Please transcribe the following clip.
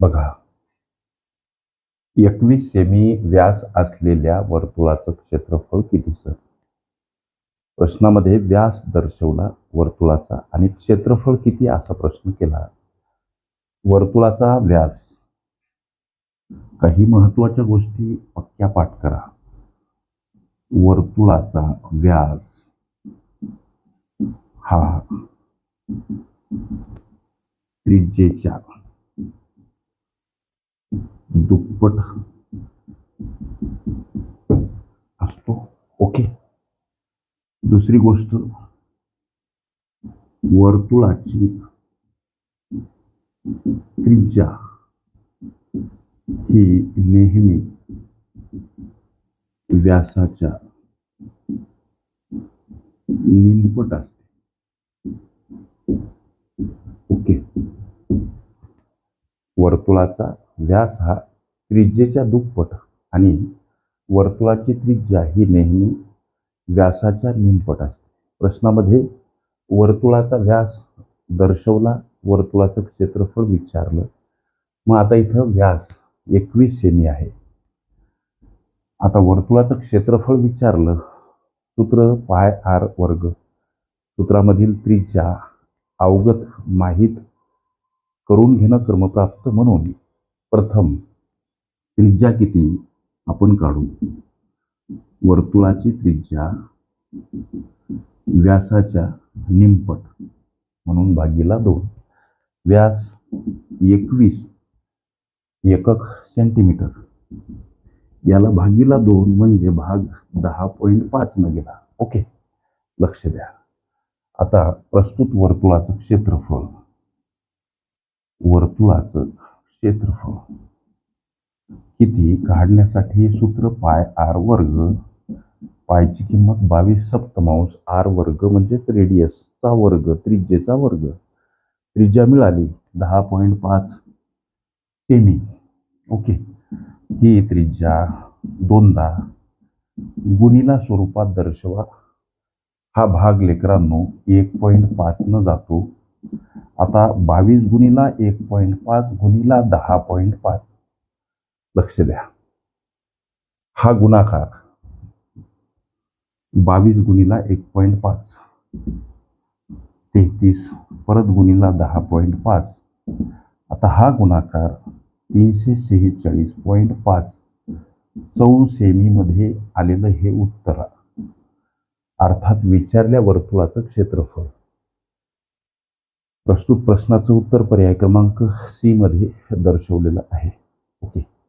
बघा. एकवीस सेमी व्यास असलेल्या वर्तुळाचं क्षेत्रफळ किती सर? प्रश्नामध्ये व्यास दर्शवला वर्तुळाचा आणि क्षेत्रफळ किती असा प्रश्न केला. वर्तुळाचा व्यास. काही महत्त्वाच्या गोष्टी पक्क्या पाठ करा. वर्तुळाचा व्यास. हा. त्रिज्येच्या. दुप्पट. असतो. ओके. दुसरी गोष्ट. वर्तुळाची त्रिज्या ही नेहमी व्यासाच्या निमपट असते. ओके. वर्तुळाचा व्यास हा त्रिज्येच्या दुप्पट आणि वर्तुळाची त्रिज्या ही नेहमी व्यासाच्या निमपट असते. प्रश्नामध्ये वर्तुळाचा व्यास दर्शवला वर्तुळाचं क्षेत्रफळ विचारलं. मग आता इथं व्यास एकवीस सेमी आहे. आता वर्तुळाचं क्षेत्रफळ विचारलं. सूत्र पाय आर वर्ग. सूत्रामधील त्रिज्या अवगत माहीत करून घेणं क्रमप्राप्त म्हणून प्रथम त्रिज्या किती आपण काढू? वर्तुळाची त्रिज्या व्यासाच्या निमपट म्हणून भागीला दोन. व्यास एकवीस एकक सेंटीमीटर याला भागीला दोन म्हणजे भाग दहा पॉईंट पाच न गेला. ओके लक्ष द्या. आता प्रस्तुत वर्तुळाचं क्षेत्रफळ. वर्तुळाचं क्षेत्रफळ. किती काढण्यासाठी सूत्र पाय आर वर्ग पायची किंमत बावीस सप्तमांश आर वर्ग म्हणजेच रेडियसचा वर्ग त्रिज्येचा वर्ग. त्रिज्या मिळाली दहा पॉईंट पाच सेमी. ओके. ही त्रिज्या दोनदा गुणीला स्वरूपात दर्शवा. हा भाग लेकरांनो एक पॉईंट पाचनं जातो. आता बावीस गुणीला एक पॉईंट पाच गुणीला दहा पॉईंट पाच. लक्ष द्या. हा गुणाकार बावीस गुणीला एक पॉईंट पाच. तेहतीस परत गुणीला दहा पॉईंट पाच. आता हा गुणाकार तीनशे शेहेचाळीस पॉईंट पाच. चौ सेमीमध्ये आलेलं हे उत्तर. अर्थात विचारल्या वर्तुळाचं क्षेत्रफळ. प्रस्तुत प्रश्नाचं उत्तर पर्याय क्रमांक सीमध्ये दर्शवलेलं आहे. ओके.